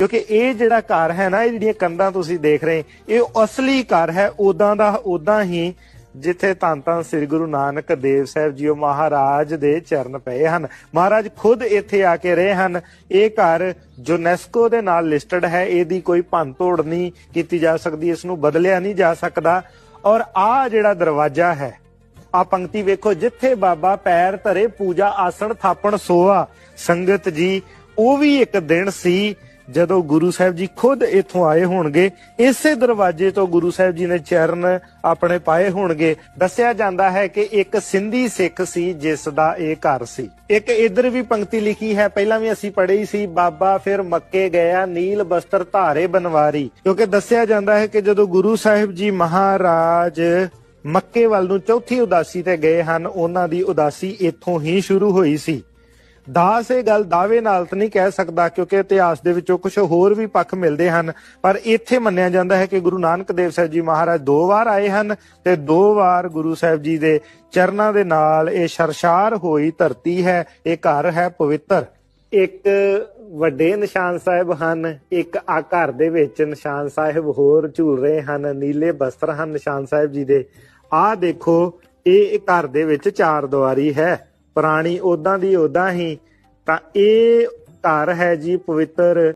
ਕਿਉਂਕਿ ਇਹ ਜਿਹੜਾ ਘਰ ਹੈ ਨਾ, ਇਹ ਜਿਹੜੀਆਂ ਕੰਧਾਂ ਤੁਸੀਂ ਦੇਖ ਰਹੇ, ਇਹ ਅਸਲੀ ਘਰ ਹੈ ਉਦਾਂ ਦਾ ਉਦਾਂ ਹੀ ਜਿੱਥੇ ਧੰਨ ਧੰਨ ਸ੍ਰੀ ਗੁਰੂ ਨਾਨਕ ਦੇਵ ਸਾਹਿਬ ਜੀਓ ਮਹਾਰਾਜ ਦੇ ਚਰਨ ਪਏ ਹਨ। ਮਹਾਰਾਜ ਖੁਦ ਇੱਥੇ ਆ ਕੇ ਰਹੇ ਹਨ। ਇਹ ਘਰ ਯੂਨੈਸਕੋ ਦੇ ਨਾਲ ਲਿਸਟਡ ਹੈ। ਇਹਦੀ ਕੋਈ ਭੰਨ ਤੋੜ ਨਹੀਂ ਕੀਤੀ ਜਾ ਸਕਦੀ, ਇਸ ਨੂੰ ਬਦਲਿਆ ਨਹੀਂ ਜਾ ਸਕਦਾ। ਔਰ ਆ ਜਿਹੜਾ ਦਰਵਾਜ਼ਾ ਹੈ ਆ ਪੰਕਤੀ ਵੇਖੋ, ਜਿੱਥੇ ਬਾਬਾ ਪੈਰ ਧਰੇ ਪੂਜਾ ਆਸਣ ਥਾਪਣ ਸੋਆ, ਸੰਗਤ ਜੀ, ਉਹ ਵੀ ਇੱਕ ਦਿਨ ਸੀ ਜਦੋਂ ਗੁਰੂ ਸਾਹਿਬ ਜੀ ਖੁਦ ਇੱਥੋਂ ਆਏ ਹੋਣਗੇ, ਇਸੇ ਦਰਵਾਜ਼ੇ ਤੋਂ ਗੁਰੂ ਸਾਹਿਬ ਜੀ ਨੇ ਚਰਨ ਆਪਣੇ ਪਾਏ ਹੋਣਗੇ। ਦੱਸਿਆ ਜਾਂਦਾ ਹੈ ਕਿ ਇੱਕ ਸਿੰਧੀ ਸਿੱਖ ਸੀ, ਜਿਸ ਦਾ ਇਹ ਘਰ ਸੀ। ਇੱਕ ਇਧਰ ਵੀ ਪੰਕਤੀ ਲਿਖੀ ਹੈ, ਪਹਿਲਾਂ ਵੀ ਅਸੀਂ ਪੜ੍ਹੀ ਸੀ, ਬਾਬਾ ਫਿਰ ਮੱਕੇ ਗਿਆ, ਨੀਲ ਬਸਤਰ ਧਾਰੇ ਬਨਵਾਰੀ। ਕਿਉਂਕਿ ਦੱਸਿਆ ਜਾਂਦਾ ਹੈ ਕਿ ਜਦੋਂ ਗੁਰੂ ਸਾਹਿਬ ਜੀ ਮਹਾਰਾਜ ਮੱਕੇ ਵੱਲ ਨੂੰ ਚੌਥੀ ਉਦਾਸੀ ਤੇ ਗਏ ਹਨ, ਉਹਨਾਂ ਦੀ ਉਦਾਸੀ ਇੱਥੋਂ ਹੀ ਸ਼ੁਰੂ ਹੋਈ ਸੀ। ਦਾਸ ਇਹ ਗੱਲ ਦਾਅਵੇ ਨਾਲ ਤਾਂ ਨਹੀਂ ਕਹਿ ਸਕਦਾ, ਕਿਉਂਕਿ ਇਤਿਹਾਸ ਦੇ ਵਿੱਚੋਂ ਕੁਝ ਹੋਰ ਵੀ ਪੱਖ ਮਿਲਦੇ ਹਨ। ਪਰ ਇੱਥੇ ਮੰਨਿਆ ਜਾਂਦਾ ਹੈ ਕਿ ਗੁਰੂ ਨਾਨਕ ਦੇਵ ਸਾਹਿਬ ਜੀ ਮਹਾਰਾਜ ਦੋ ਵਾਰ ਆਏ ਹਨ ਤੇ ਦੋ ਵਾਰ ਗੁਰੂ ਸਾਹਿਬ ਜੀ ਦੇ ਚਰਨਾਂ ਦੇ ਨਾਲ ਇਹ ਸ਼ਰਸ਼ਾਰ ਹੋਈ ਧਰਤੀ ਹੈ, ਇਹ ਘਰ ਹੈ ਪਵਿੱਤਰ। ਇੱਕ ਵੱਡੇ ਨਿਸ਼ਾਨ ਸਾਹਿਬ ਹਨ, ਇੱਕ ਆ ਘਰ ਦੇ ਵਿੱਚ ਨਿਸ਼ਾਨ ਸਾਹਿਬ ਹੋਰ ਝੂਲ ਰਹੇ ਹਨ, ਨੀਲੇ ਬਸਤਰ ਹਨ ਨਿਸ਼ਾਨ ਸਾਹਿਬ ਜੀ ਦੇ। ਆਹ ਦੇਖੋ, ਇਹ ਘਰ ਦੇ ਵਿੱਚ ਚਾਰ ਦੁਆਰੀ ਹੈ। ਪੁਰਾਣੀ ਉਦਾਂ ਦੀ ਉਦਾਂ ਹੀ ਤਾਂ ਇਹ ਘਰ ਹੈ ਜੀ ਪਵਿੱਤਰ